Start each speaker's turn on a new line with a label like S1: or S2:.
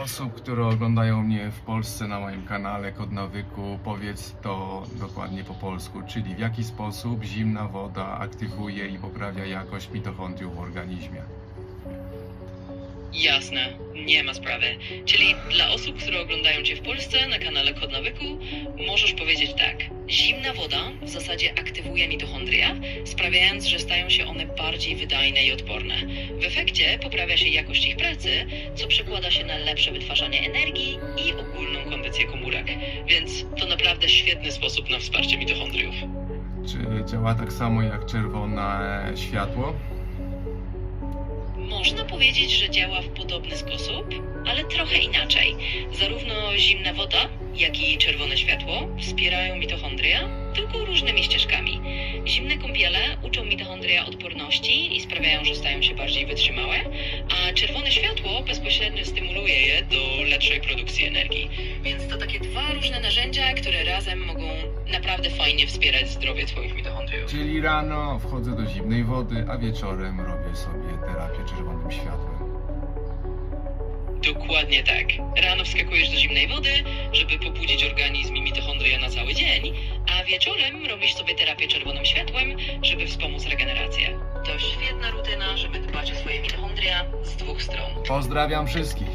S1: Osób, które oglądają mnie w Polsce na moim kanale Kod Nawyku, powiedz to dokładnie po polsku, czyli w jaki sposób zimna woda aktywuje i poprawia jakość mitochondriów w organizmie.
S2: Jasne, nie ma sprawy. Czyli dla osób, które oglądają Cię w Polsce na kanale Kod Nawyku, możesz powiedzieć tak. Zimna woda w zasadzie aktywuje mitochondria, sprawiając, że stają się one bardziej wydajne i odporne. W efekcie poprawia się jakość ich pracy, co przekłada się na lepsze wytwarzanie energii i ogólną kondycję komórek. Więc to naprawdę świetny sposób na wsparcie mitochondriów.
S1: Czy działa tak samo jak czerwone światło?
S2: Można powiedzieć, że działa w podobny sposób, ale trochę inaczej. Zarówno zimna woda, jak i czerwone światło wspierają mitochondria, tylko różnymi ścieżkami. Zimne kąpiele uczą mitochondria odporności i sprawiają, że stają się bardziej wytrzymałe, a czerwone światło bezpośrednio stymuluje je do lepszej produkcji energii. Więc to różne narzędzia, które razem mogą naprawdę fajnie wspierać zdrowie Twoich mitochondriów.
S1: Czyli rano wchodzę do zimnej wody, a wieczorem robię sobie terapię czerwonym światłem.
S2: Dokładnie tak. Rano wskakujesz do zimnej wody, żeby pobudzić organizm i mitochondria na cały dzień, a wieczorem robisz sobie terapię czerwonym światłem, żeby wspomóc regenerację. To świetna rutyna, żeby dbać o swoje mitochondria z dwóch stron.
S1: Pozdrawiam wszystkich.